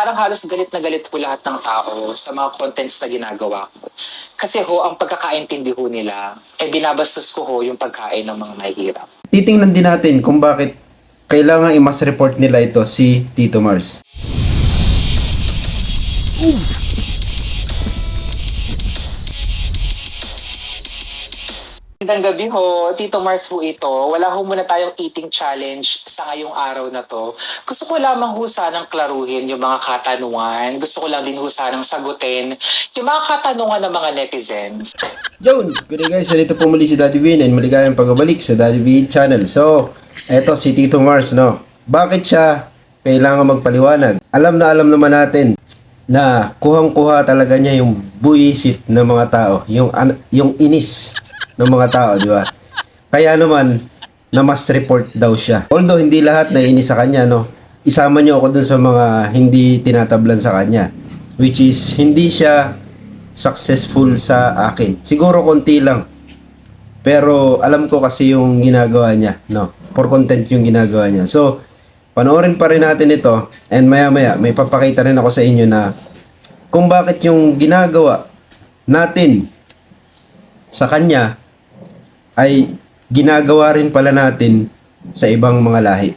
parang halos galit na galit po lahat ng tao sa mga contents na ginagawa ko. Kasi ho, ang pagkakaintindi ho nila, eh binabastos ko ho yung pagkain ng mga mahihirap. Titingnan din natin kung bakit kailangan i-mass report nila ito si Tito Mars. Magandang gabi ho, Tito Mars po ito. Wala ho muna tayong eating challenge sa ngayong araw na to. Gusto ko lamang ho sanang klaruhin yung mga katanungan. Gusto ko lang din ho sanang sagutin yung mga katanungan ng mga netizens. Yun! Good guys, nandito po muli si Daddy Bean and maligayang pagbabalik sa Daddy Bean channel. So, eto si Tito Mars, no? Bakit siya kailangan magpaliwanag? Alam na alam naman natin na kuhang-kuha talaga niya yung buisit ng mga tao, yung yung inis ng mga tao, di ba? Kaya naman, na mas report daw siya. Although hindi lahat na inis sa kanya, no? Isama niyo ako dun sa mga hindi tinatablan sa kanya. Which is, hindi siya successful sa akin. Siguro konti lang. Pero alam ko kasi yung ginagawa niya, no? For content yung ginagawa niya. So, panoorin pa rin natin ito and maya-maya may papakita rin ako sa inyo na kung bakit yung ginagawa natin sa kanya ay ginagawa rin pala natin sa ibang mga lahi.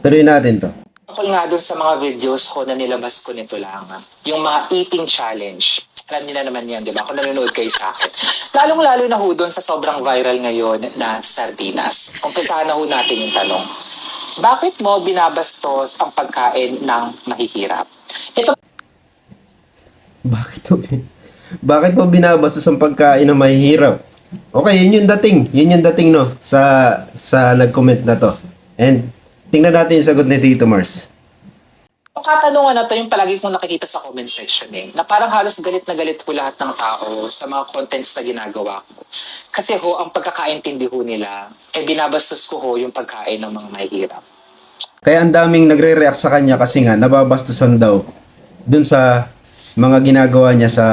Tuloy natin to. Ako nga dun sa mga videos ko na nilabas ko nito lang. ah. Yung mga eating challenge. Alam nila naman yan, di ba? Kung nanonood kayo sa akin. Lalong-lalo na ho dun sa sobrang viral ngayon na sardinas. Umpisahan na ho natin yung tanong. Bakit mo binabastos ang pagkain ng mahihirap? Ito Bakit po? Bakit po binabastos ang pagkain ng mahihirap? Okay, yun yung dating. Yun yung dating, no? Sa, sa nag-comment na to. And, tingnan natin yung sagot ni Tito Mars. Yung katanungan na to yung palagi kong nakikita sa comment section eh, na parang halos galit na galit po lahat ng tao sa mga contents na ginagawa ko. Kasi ho, ang pagkakaintindi ho nila, eh binabastos ko ho yung pagkain ng mga mahihirap. Kaya ang daming nagre-react sa kanya kasi nga nababastusan daw dun sa mga ginagawa niya sa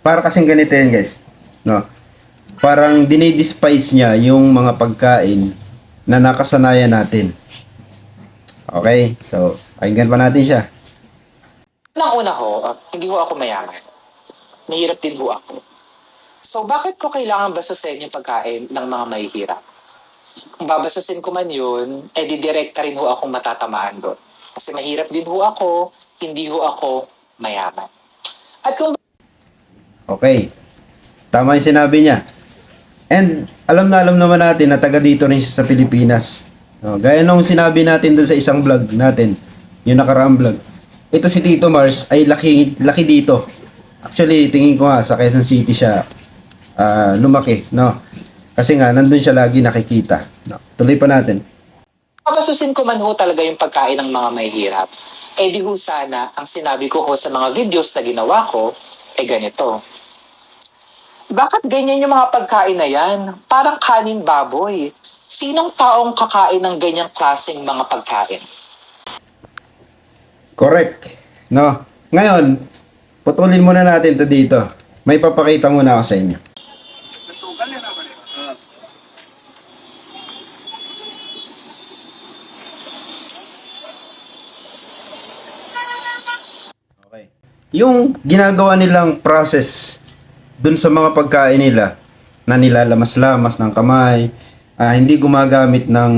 para kasing ganito yan guys no parang dinidespise niya yung mga pagkain na nakasanayan natin okay so pakinggan pa natin siya Unang una ho, ah, hindi ho ako mayaman. Mahirap din ho ako. So bakit ko kailangan bastusin yung pagkain ng mga mahihirap? Kung babastusin ko man yun, eh di direkta rin ho akong matatamaan doon. Kasi mahirap din ho ako, hindi ho ako mayaman. At kung okay tama yung sinabi niya and alam na alam naman natin na taga dito rin siya sa Pilipinas. No, gaya nung sinabi natin dun sa isang vlog natin yung nakaraang vlog. Ito si Tito Mars ay laki, laki dito. Actually tingin ko nga sa Quezon City siya ah, lumaki no? Kasi nga nandun siya lagi nakikita. No, tuloy pa natin. Papasusin ko man ho talaga yung pagkain ng mga mahihirap. Eh di ho sana, ang sinabi ko ho sa mga videos na ginawa ko, eh ganito. Bakit ganyan yung mga pagkain na yan? Parang kanin baboy. Sinong taong kakain ng ganyang klaseng mga pagkain? correct no ngayon putulin muna natin to dito may papakita muna ako sa inyo Okay. Yung ginagawa nilang process dun sa mga pagkain nila na nilalamas-lamas ng kamay, ah, hindi gumagamit ng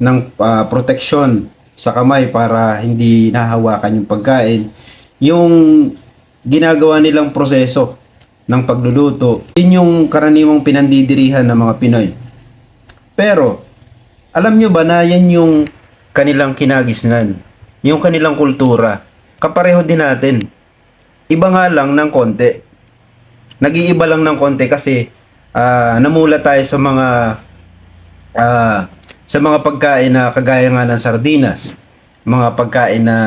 ng ah, protection sa kamay para hindi nahawakan yung pagkain. Yung ginagawa nilang proseso ng pagluluto, yun yung karaniwang pinandidirihan ng mga Pinoy. Pero, alam nyo ba na yan yung kanilang kinagisnan? Yung kanilang kultura? Kapareho din natin. Iba nga lang ng konti. Nag-iiba lang ng konti kasi ah, namula tayo sa mga ah, sa mga pagkain na kagaya nga ng sardinas. Mga pagkain na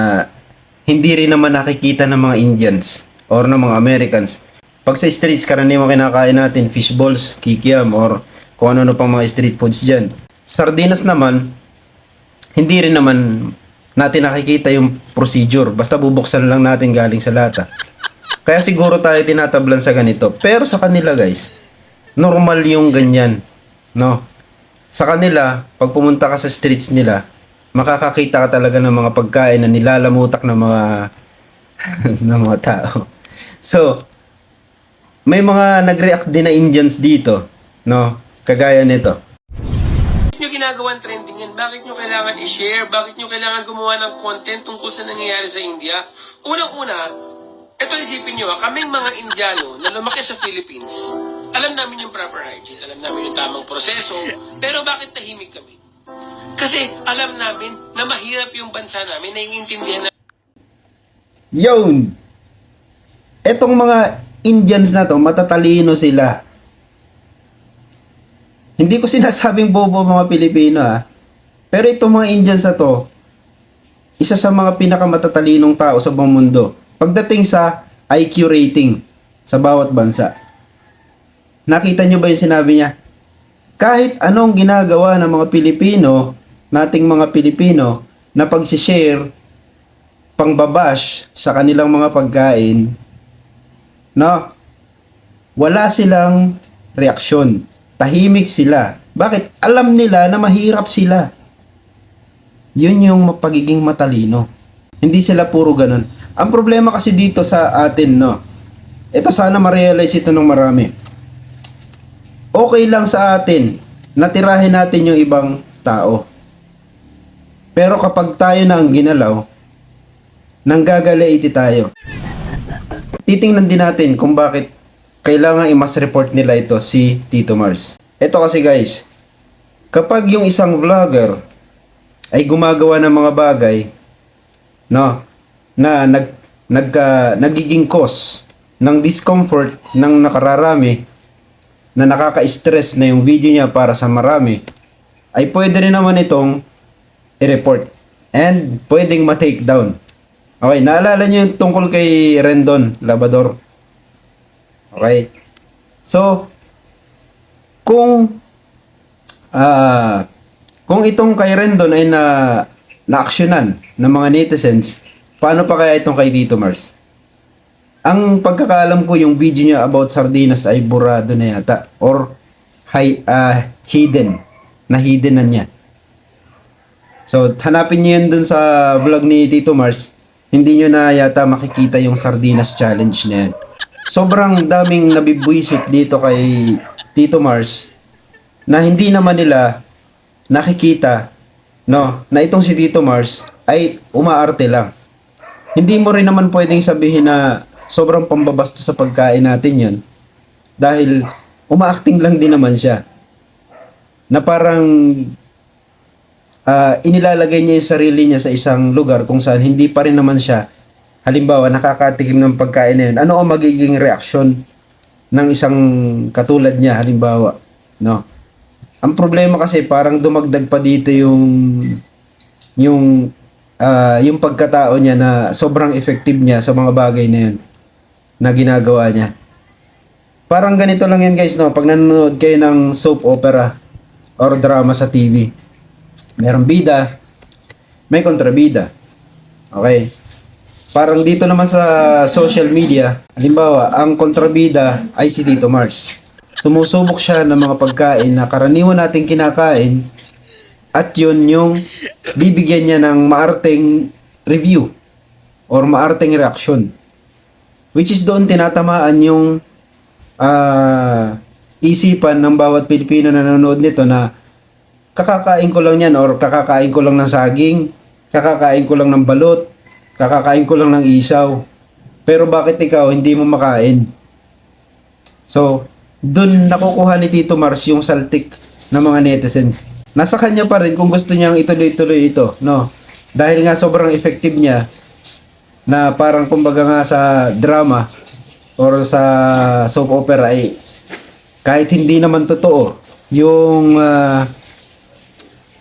hindi rin naman nakikita ng mga Indians or ng mga Americans. Pag sa streets, karaniwang kinakain natin fish balls, kikiam, or kung ano-ano pang mga street foods dyan. Sardinas naman, hindi rin naman natin nakikita yung procedure. Basta bubuksan lang natin galing sa lata. Kaya siguro tayo tinatablan sa ganito. Pero sa kanila guys, normal yung ganyan. No? Sa kanila, pag pumunta ka sa streets nila, makakakita ka talaga ng mga pagkain na nilalamutak ng mga ng mga tao. So, may mga nag-react din na Indians dito, no? Kagaya nito. Bakit nyo ginagawan trending yan? Bakit nyo kailangan i-share? Bakit nyo kailangan gumawa ng content tungkol sa nangyayari sa India? Unang-una, ito isipin nyo, ha, kaming mga Indiano na lumaki sa Philippines, alam namin yung proper hygiene, alam namin yung tamang proseso, pero bakit tahimik kami? Kasi alam namin na mahirap yung bansa namin, naiintindihan na Yun! Etong mga Indians na to, matatalino sila. Hindi ko sinasabing bobo mga Pilipino ah. Pero itong mga Indians na to, isa sa mga pinakamatatalino tao sa buong mundo. Pagdating sa IQ rating sa bawat bansa. Nakita nyo ba yung sinabi niya? Kahit anong ginagawa ng mga Pilipino, nating mga Pilipino, na pag-share, pangbabash sa kanilang mga pagkain, no? Wala silang reaksyon. Tahimik sila. Bakit? Alam nila na mahirap sila. Yun yung pagiging matalino. Hindi sila puro ganun. Ang problema kasi dito sa atin, no? Ito sana ma-realize ito ng marami. Okay lang sa atin na tirahin natin yung ibang tao. Pero kapag tayo na ang ginalaw, nanggagalaiti tayo. Titingnan din natin kung bakit kailangan i-mass report nila ito si Tito Mars. Ito kasi guys, kapag yung isang vlogger ay gumagawa ng mga bagay no na nag nagka nagiging cause ng discomfort ng nakararami na nakaka-stress na yung video niya para sa marami ay pwede rin naman itong i-report and pwedeng ma-take down. Okay, naalala niyo yung tungkol kay Rendon Labador? Okay. So, kung ah kung itong kay Rendon ay na na-actionan ng mga netizens, paano pa kaya itong kay Tito Mars? Ang pagkakaalam ko yung video niya about sardinas ay burado na yata or hi, ah, hidden. Na hidden na niya. So, hanapin niyo yun dun sa vlog ni Tito Mars. Hindi nyo na yata makikita yung sardinas challenge na yan. Sobrang daming nabibwisit dito kay Tito Mars na hindi naman nila nakikita no, na itong si Tito Mars ay umaarte lang. Hindi mo rin naman pwedeng sabihin na sobrang pambabasto sa pagkain natin yun. Dahil umaacting lang din naman siya. Na parang ah, inilalagay niya yung sarili niya sa isang lugar kung saan hindi pa rin naman siya halimbawa nakakatikim ng pagkain na yun ano ang magiging reaksyon ng isang katulad niya halimbawa no ang problema kasi parang dumagdag pa dito yung yung ah, yung pagkatao niya na sobrang effective niya sa mga bagay na yun na ginagawa niya parang ganito lang yan guys no pag nanonood kayo ng soap opera or drama sa TV merong bida, may kontrabida. Okay? Parang dito naman sa social media, halimbawa, ang kontrabida ay si Tito Mars. Sumusubok siya ng mga pagkain na karaniwan nating kinakain at yun yung bibigyan niya ng maarteng review or maarteng reaction. Which is doon tinatamaan yung ah, isipan ng bawat Pilipino na nanonood nito na kakakain ko lang yan or kakakain ko lang ng saging, kakakain ko lang ng balot, kakakain ko lang ng isaw. Pero bakit ikaw hindi mo makain? So, dun nakukuha ni Tito Mars yung saltik ng mga netizens. Nasa kanya pa rin kung gusto niyang ituloy-tuloy ito, no? Dahil nga sobrang effective niya na parang kumbaga nga sa drama or sa soap opera ay kahit hindi naman totoo yung ah,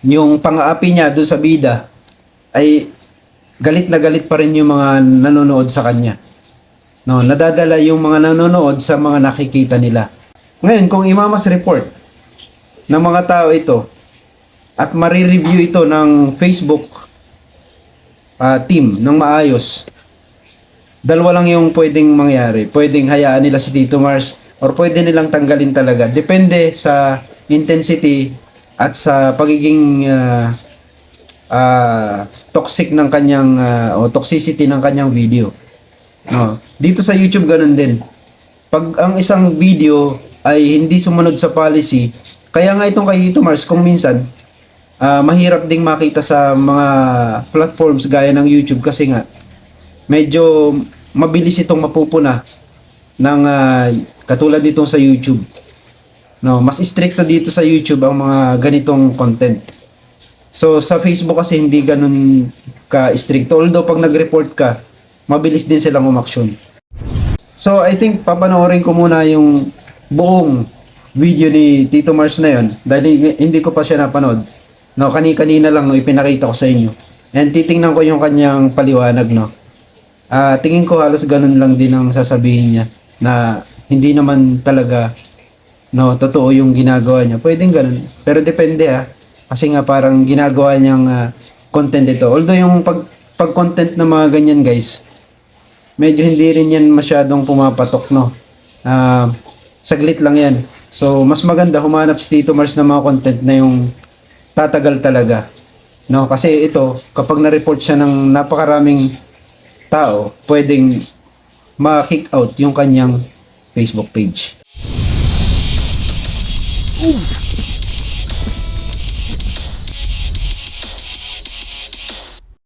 yung pang-aapi niya doon sa bida ay galit na galit pa rin yung mga nanonood sa kanya. No, nadadala yung mga nanonood sa mga nakikita nila. Ngayon, kung imamas report ng mga tao ito at marireview ito ng Facebook ah, team ng maayos, dalawa lang yung pwedeng mangyari. Pwedeng hayaan nila si Tito Mars or pwede nilang tanggalin talaga. Depende sa intensity at sa pagiging ah, ah, toxic ng kanyang ah, o toxicity ng kanyang video. No. Dito sa YouTube ganun din. Pag ang isang video ay hindi sumunod sa policy, kaya nga itong kay Tito Mars kung minsan ah, mahirap ding makita sa mga platforms gaya ng YouTube kasi nga medyo mabilis itong mapupuna ng ah, katulad nitong sa YouTube. No, mas stricto dito sa YouTube ang mga ganitong content. So sa Facebook kasi hindi ganun ka stricto. Although pag nag-report ka, mabilis din silang umaksyon. So I think papanoorin ko muna yung buong video ni Tito Mars na yon dahil hindi ko pa siya napanood. No, kani-kanina lang no, ipinakita ko sa inyo. And titingnan ko yung kanyang paliwanag no. Ah, tingin ko halos ganun lang din ang sasabihin niya na hindi naman talaga no, totoo yung ginagawa niya. Pwedeng ganun. Pero depende ah. Kasi nga parang ginagawa niyang ah, content ito. Although yung pag, pag-content ng mga ganyan guys, medyo hindi rin yan masyadong pumapatok, no? Ah, saglit lang yan. So, mas maganda humanap si Tito Mars ng mga content na yung tatagal talaga. No, kasi ito, kapag na-report siya ng napakaraming tao, pwedeng ma-kick out yung kanyang Facebook page. Oof.